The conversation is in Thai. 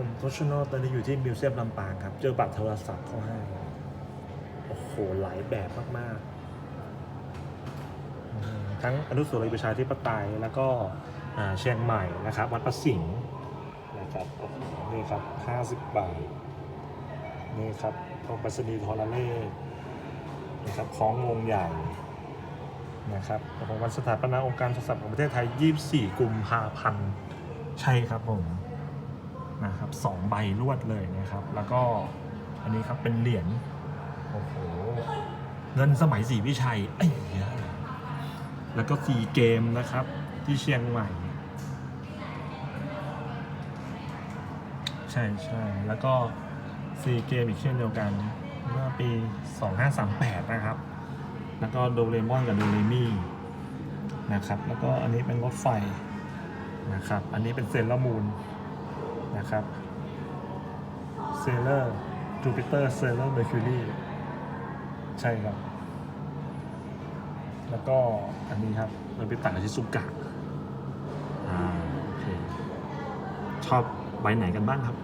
ผมโทชโนตอนนี้อยู่ที่มิวเซียมลำปางครับ เจอบัตรโทรศัพท์เขาให้ โอ้โห หลายแบบมากๆ ทั้งอนุสาวรีย์ประชาธิปไตยแล้วก็เชียงใหม่นะครับ วัดประสิงห์นะครับนี่ครับ 50 บาท นี่ครับทองปัสนีย์ทอรเล่นะครับคล้องวงใหญ่นะครับของวันสถาปนาองค์การโทรศัพท์ของประเทศไทย 24 กุมภาพันธ์ ใช่ครับผม นะครับสองใบรวดเลยนะครับ แล้วก็อันนี้ครับเป็นเหรียญโอ้โหเงินสมัยศรีวิชัยไอ้เหี้ยแล้วก็ซีเกมนะครับที่เชียงใหม่ ใช่ใช่แล้วก็ซีเกมอีกเช่นเดียวกัน เมื่อปี 2538 นะครับ แล้วก็โดเรมอนกับโดเรมี่นะครับ แล้วก็อันนี้เป็นรถไฟนะครับ อันนี้เป็นเซเลมูน นะครับเซเลอร์จูปิเตอร์เซเลอร์เมอร์คิวรีใช่ครับ แล้วก็อันนี้ครับมันเป็นต่างชิซุกะอ่าโอเคชอบใบไหนกันบ้างครับ